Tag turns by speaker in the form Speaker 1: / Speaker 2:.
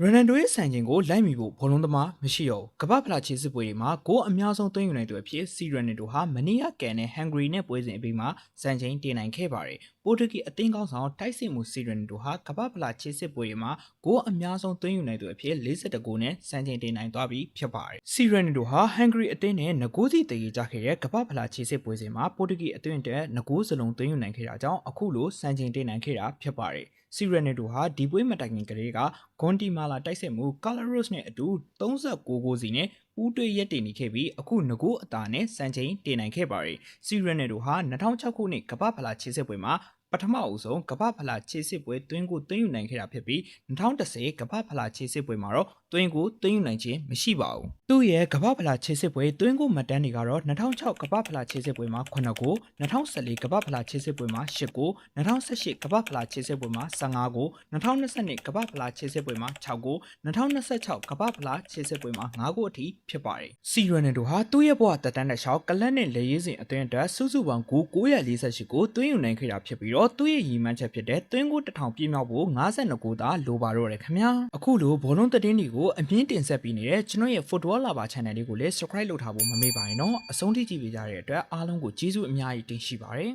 Speaker 1: ရိုနန်ဒိုရဲ့စံချိန်ကိုလိုက်မီဖို့ဘောလုံးသမားမရှိတော့ဘူးကမ္ဘာဖလားခြေစစ်ပွဲတွေမှာဂိုးအများဆုံးသွင်းယူနိုင်သူအဖြစ်စီရန်နီတိုဟာမနီးယားကန်နဲ့ဟန်ဂရီနဲ့ပွဲစဉ်အပြီးမှာစံချိန်တင်နိုင်ခဲ့ပါတယ်ပိုတူဂီအသင်းကောင်းဆောင်တိုက်စစ်မှုစီရန်နီတိုဟာကမ္ဘာဖလားခြေစစ်ပွဲတွေမှာဂိုးအများဆုံးသွင်းယူနိုင်သူအဖြစ်42ဂိုးနဲ့စံချိန်တင်နိုင်သွားပြီဖြစ်ပါတယ်စီရန်နီတိုဟာဟန်ဂရီအသင်းနဲ့ငကိုးစီတည်ကြခဲ့တဲ့ကမ္ဘာဖလားခြေစစ်ပွဲစဉ်မှာပိုတူဂီအသင်းတဲ့ငကိုးစလုံးသွင်းယူနိုင်ခဲ့တာကြောင့်အခုလိုစံချိန်တင်နိုင်ခဲ့တာဖြစ်ပါတယ် စီရနယ်တိုဟာဒီပွဲမတိုင်ခင်ကလေးကဂွန်တီမာလာတိုက်စစ်မှုကာလာရိုစ်နဲ့အတူ36ဂိုးစီနဲ့ပူးတွဲရက်တည်နေခဲ့ပြီးအခုငကိုအတာနဲ့စံချိန်တင်နိုင်ခဲ့ပါတယ်စီရနယ်တိုဟာ2006ခုနှစ်ကမ္ဘာဖလားခြေစစ်ပွဲမှာ ပထမအဦးဆုံးကမ္ဘာဖလားခြေစစ်ပွဲတွင်းကိုတွင်းယူနိုင်ခဲ့တာဖြစ်ပြီး2010ကမ္ဘာဖလားခြေစစ်ပွဲမှာတော့တွင်းကိုတွင်းယူနိုင်ခြင်းမရှိပါဘူးသူ့ရဲ့ကမ္ဘာဖလားခြေစစ်ပွဲတွင်းကိုမှတ်တမ်းတွေကတော့2006ကမ္ဘာဖလားခြေစစ်ပွဲမှာ9ဂိုး2014ကမ္ဘာဖလားခြေစစ်ပွဲမှာ10ဂိုး2018ကမ္ဘာဖလားခြေစစ်ပွဲမှာ15ဂိုး2022ကမ္ဘာဖလားခြေစစ်ပွဲမှာ6ဂိုး2026ကမ္ဘာဖလားခြေစစ်ပွဲမှာ9ဂိုးအထိဖြစ်ပါတယ်စီရနယ်တိုဟာသူ့ရဲ့ဘဝတက်တန်းတဲ့ရှောက်ကလတ်နဲ့လေရေးစဉ်အတွင်းအတွက်စုစုပေါင်းဂိုး948ကိုတွင်းယူနိုင်ခဲ့တာဖြစ်ပြီးတော့သူ့ရဲ့ရည်မှန်းချက်ဖြစ်တဲ့တွင်းကို1000ပြည့်မြောက်ဖို့52ဂိုးသာလိုပါတော့တယ်ခင်ဗျာအခုလိုဘောလုံးသတင်းတွေကိုအမြင့်တင်ဆက်ပြီးနေတဲ့ကျွန်တော်ရဲ့ Football Lover Channel လေးကိုလည်း Subscribe လုပ်ထားဖို့မမေ့ပါနဲ့နော်အဆုံးထိကြည့်ပေးကြတဲ့အတွက်အားလုံးကိုကျေးဇူးအများကြီးတင်ရှိပါတယ်